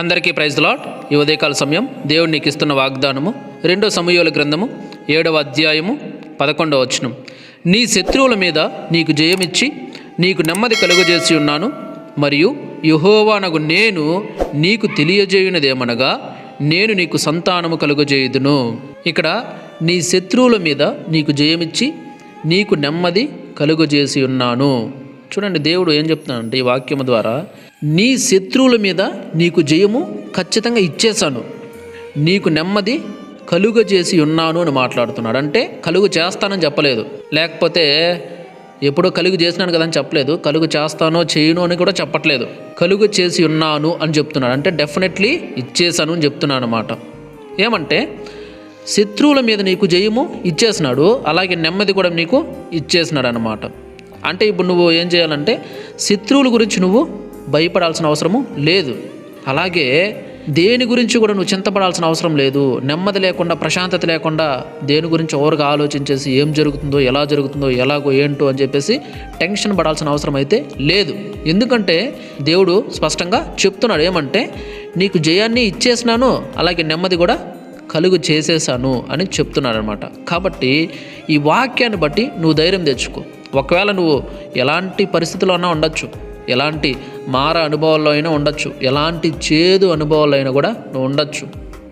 అందరికీ praise lot ఈ ఉదయకాల సమయం దేవుడు నీకు ఇస్తున్న వాగ్దానము. రెండో సమయోల గ్రంథము ఏడవ అధ్యాయము పదకొండవ వచనం. నీ శత్రువుల మీద నీకు జయమిచ్చి నీకు నెమ్మది కలుగజేసి ఉన్నాను. మరియు యుహోవానగు నేను నీకు తెలియజేయునదేమనగా నేను నీకు సంతానము కలుగజేయుదును. ఇక్కడ నీ శత్రువుల మీద నీకు జయమిచ్చి నీకు నెమ్మది కలుగజేసి ఉన్నాను. చూడండి దేవుడు ఏం చెప్తున్నాడంటే ఈ వాక్యము ద్వారా నీ శత్రువుల మీద నీకు జయము ఖచ్చితంగా ఇచ్చేశాను. నీకు నెమ్మది కలుగజేసి ఉన్నాను అని మాట్లాడుతున్నాడు. అంటే కలుగు చేస్తానని చెప్పలేదు. లేకపోతే ఎప్పుడో కలుగు చేసినాను కదా అని చెప్పలేదు. కలుగు చేస్తానో చేయను అని కూడా చెప్పట్లేదు. కలుగు చేసి ఉన్నాను అని చెప్తున్నాడు. అంటే డెఫినెట్లీ ఇచ్చేసాను అని చెప్తున్నాను అనమాట ఏమంటే శత్రువుల మీద నీకు జయము ఇచ్చేసినాడు అలాగే నెమ్మది కూడా నీకు ఇచ్చేసినాడు అనమాట అంటే ఇప్పుడు నువ్వు ఏం చేయాలంటే శత్రువుల గురించి నువ్వు భయపడాల్సిన అవసరము లేదు. అలాగే దేని గురించి కూడా నువ్వు చింతపడాల్సిన అవసరం లేదు. నెమ్మది లేకుండా ప్రశాంతత లేకుండా దేని గురించి ఓవర్గా ఆలోచించేసి ఏం జరుగుతుందో ఎలా జరుగుతుందో ఎలాగో ఏంటో అని చెప్పేసి టెన్షన్ పడాల్సిన అవసరం అయితే లేదు. ఎందుకంటే దేవుడు స్పష్టంగా చెప్తున్నాడు ఏమంటే నీకు జయాన్ని ఇచ్చేసినాను అలాగే నెమ్మది కూడా కలుగు చేసేసాను అని చెప్తున్నాడు అనమాట కాబట్టి ఈ వాక్యాన్ని బట్టి నువ్వు ధైర్యం తెచ్చుకో. ఒకవేళ నువ్వు ఎలాంటి పరిస్థితుల్లో ఉండొచ్చు. ఎలాంటి మార అనుభవాల్లో అయినా ఉండొచ్చు. ఎలాంటి చేదు అనుభవాల్లో అయినా కూడా నువ్వు ఉండొచ్చు.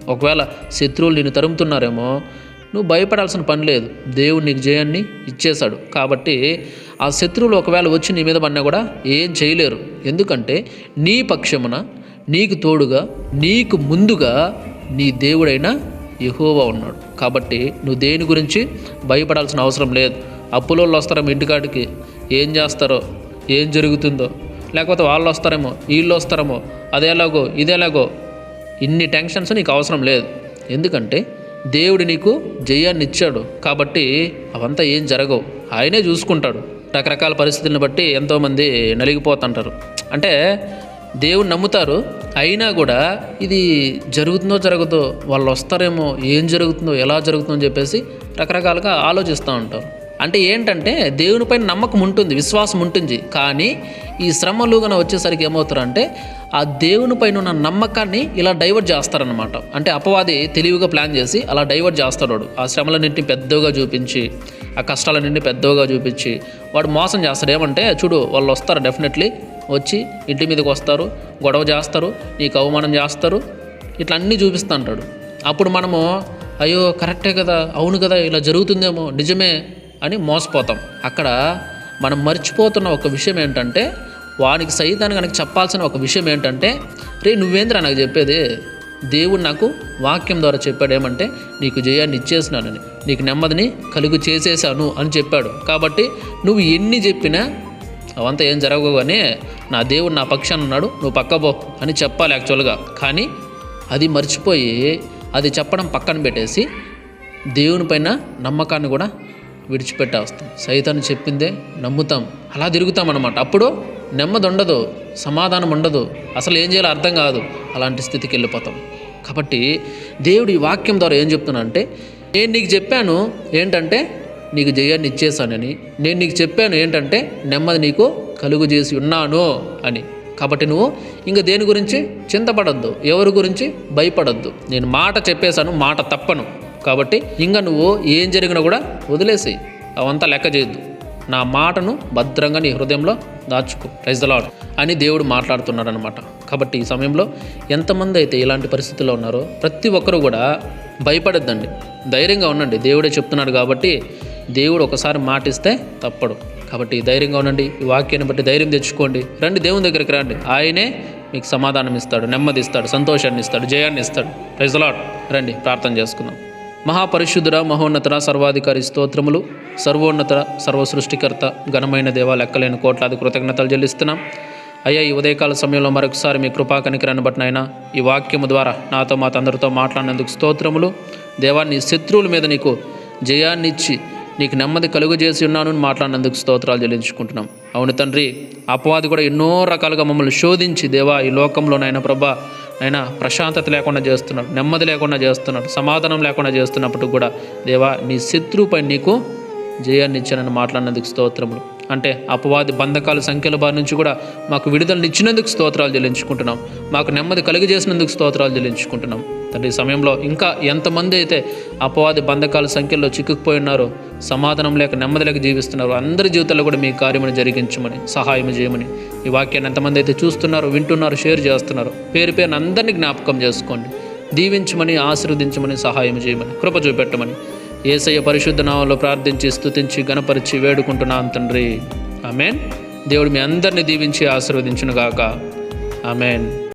ఒకవేళ శత్రువులు నిన్ను తరుముతున్నారేమో నువ్వు భయపడాల్సిన పని లేదు. దేవుడు నీకు జయాన్ని ఇచ్చేశాడు. కాబట్టి ఆ శత్రువులు ఒకవేళ వచ్చి నీ మీద పడినా కూడా ఏం చేయలేరు. ఎందుకంటే నీ పక్షమున నీకు తోడుగా నీకు ముందుగా నీ దేవుడైన యహోవా ఉన్నాడు. కాబట్టి నువ్వు దేని గురించి భయపడాల్సిన అవసరం లేదు. అప్పులోళ్ళు వస్తారేమో ఇంటికాడికి. ఏం చేస్తారో ఏం జరుగుతుందో. లేకపోతే వాళ్ళు వస్తారేమో వీళ్ళు వస్తారేమో అదేలాగో ఇదేలాగో. ఇన్ని టెన్షన్స్ నీకు అవసరం లేదు. ఎందుకంటే దేవుడు నీకు జయాన్ని ఇచ్చాడు. కాబట్టి అవంతా ఏం జరగవు. ఆయనే చూసుకుంటాడు. రకరకాల పరిస్థితులను బట్టి ఎంతోమంది నలిగిపోతుంటారు. అంటే దేవుడు నమ్ముతారు. అయినా కూడా ఇది జరుగుతుందో జరగదో వాళ్ళు వస్తారేమో ఏం జరుగుతుందో ఎలా జరుగుతుందో చెప్పేసి రకరకాలుగా ఆలోచిస్తూ ఉంటారు అంటే ఏంటంటే దేవునిపైన నమ్మకం ఉంటుంది విశ్వాసం ఉంటుంది. కానీ ఈ శ్రమలు వచ్చేసరికి ఏమవుతారంటే ఆ దేవునిపైన ఉన్న నమ్మకాన్ని ఇలా డైవర్ట్ చేస్తారనమాట అంటే అపవాది తెలివిగా ప్లాన్ చేసి అలా డైవర్ట్ చేస్తాడు. ఆ శ్రమలన్నింటినీ పెద్దగా చూపించి ఆ కష్టాలన్నింటినీ పెద్దగా చూపించి వాడు మోసం చేస్తాడు. ఏమంటే చూడు వాళ్ళు వస్తారు డెఫినెట్లీ. వచ్చి ఇంటి మీదకి వస్తారు గొడవ చేస్తారు నీకు అవమానం చేస్తారు. ఇట్లా అన్నీ చూపిస్తూ అంటాడు. అప్పుడు మనము అయ్యో కరెక్టే కదా అవును కదా ఇలా జరుగుతుందేమో నిజమే. అని మోసపోతాం. అక్కడ మనం మర్చిపోతున్న ఒక విషయం ఏంటంటే వానికి సైతాన్ని కనుక చెప్పాల్సిన ఒక విషయం ఏంటంటే రే నువ్వేంద్రా నాకు చెప్పేది? దేవుడు నాకు వాక్యం ద్వారా చెప్పాడు ఏమంటే నీకు జయాన్ని ఇచ్చేసినానని నీకు నెమ్మదిని కలుగు చేసేసాను అని చెప్పాడు. కాబట్టి నువ్వు ఎన్ని చెప్పినా అవంతా ఏం జరగవు కానీ నా దేవుడు నా పక్షాన ఉన్నాడు నువ్వు పక్కబో అని చెప్పాలి యాక్చువల్గా. కానీ అది మర్చిపోయి అది చెప్పడం పక్కన పెట్టేసి దేవుని పైన నమ్మకాన్ని కూడా విడిచిపెట్టేస్తాం. సైతాన్ని చెప్పిందే నమ్ముతాం. అలా తిరుగుతాం అనమాట అప్పుడు నెమ్మది ఉండదు సమాధానం ఉండదు అసలు ఏం చేయాలో అర్థం కాదు. అలాంటి స్థితికి వెళ్ళిపోతాం. కాబట్టి దేవుడు ఈ వాక్యం ద్వారా ఏం చెప్తున్నా అంటే నేను నీకు చెప్పాను ఏంటంటే నీకు జయాన్ని ఇచ్చేసానని నేను నీకు చెప్పాను ఏంటంటే నెమ్మది నీకు కలుగు చేసి ఉన్నాను అని. కాబట్టి నువ్వు ఇంకా దేని గురించి? చింతపడద్దు. ఎవరి గురించి? భయపడద్దు. నేను మాట చెప్పేశాను మాట తప్పను. కాబట్టి ఇంకా నువ్వు ఏం జరిగినా కూడా వదిలేసేయి. అవంతా లెక్క చేయొద్దు. నా మాటను భద్రంగా నీ హృదయంలో దాచుకో. ప్రైజ్లాడ్ అని దేవుడు మాట్లాడుతున్నాడు అనమాట కాబట్టి ఈ సమయంలో ఎంతమంది అయితే ఇలాంటి పరిస్థితుల్లో ఉన్నారో ప్రతి ఒక్కరూ కూడా భయపడద్దండి. ధైర్యంగా ఉండండి. దేవుడే చెప్తున్నాడు కాబట్టి దేవుడు ఒకసారి మాటిస్తే తప్పడు. కాబట్టి ధైర్యంగా ఉండండి. ఈ వాక్యాన్ని బట్టి ధైర్యం తెచ్చుకోండి. రండి దేవుని దగ్గరికి రండి. ఆయనే మీకు సమాధానం ఇస్తాడు నెమ్మది ఇస్తాడు సంతోషాన్ని ఇస్తాడు జయాన్ని ఇస్తాడు ప్రైజ్లాడ్ రండి ప్రార్థన చేసుకుందాం. మహాపరిశుద్ధుర మహోన్నతర సర్వాధికారి స్తోత్రములు సర్వోన్నత సర్వ సృష్టికర్త ఘనమైన దేవ లెక్కలేని కోట్లాది కృతజ్ఞతలు చెల్లిస్తున్నాం. అయ్యా ఈ ఉదయకాల సమయంలో మరొకసారి మీ కృపా కనికరాన్ని బట్టినైనా ఈ వాక్యము ద్వారా నాతో మా తందరితో మాట్లాడినందుకు స్తోత్రములు. దేవాన్ని శత్రువుల మీద నీకు జయాన్ని ఇచ్చి నీకు నెమ్మది కలుగు చేసి ఉన్నాను అని మాట్లాడినందుకు స్తోత్రాలు చెల్లించుకుంటున్నాం. అవును తండ్రి అపవాది కూడా ఎన్నో రకాలుగా మమ్మల్ని శోధించి దేవా ఈ లోకంలోనైనా ప్రభా అయినా ప్రశాంతత లేకుండా చేస్తున్నాడు నెమ్మది లేకుండా చేస్తున్నాడు సమాధానం లేకుండా చేస్తున్నప్పుడు కూడా దేవా నీ శత్రువుపై నీకు జయాన్ని ఇచ్చానని మాట్లాడినందుకు స్తోత్రములు. అంటే అపవాది బంధకాల సంఖ్యల బారి నుంచి కూడా మాకు విడుదలనిచ్చినందుకు స్తోత్రాలు చెల్లించుకుంటున్నాం. మాకు నెమ్మది కలిగజేసినందుకు స్తోత్రాలు చెల్లించుకుంటున్నాం. తండ్రి సమయంలో ఇంకా ఎంతమంది అయితే అపవాది బంధకాల సంఖ్యలో చిక్కుకుపోయి ఉన్నారో సమాధానం లేక నెమ్మది లేక జీవిస్తున్నారు అందరి జీవితాల్లో కూడా మీ కార్యమును జరిగించమని సహాయం చేయమని ఈ వాక్యాన్ని ఎంతమంది అయితే చూస్తున్నారో వింటున్నారో షేర్ చేస్తున్నారు పేరు పేరున అందరినీ జ్ఞాపకం చేసుకోండి. దీవించమని ఆశీర్వదించమని సహాయం చేయమని కృప చూపెట్టమని. ఏసయ్య పరిశుద్ధ నామంలో ప్రార్థించి స్తుతించి గణపరిచి వేడుకుంటున్నాను తండ్రి. ఆమెన్. దేవుడు మీ అందరిని దీవించి ఆశీర్వదించునుగాక. ఆమెన్.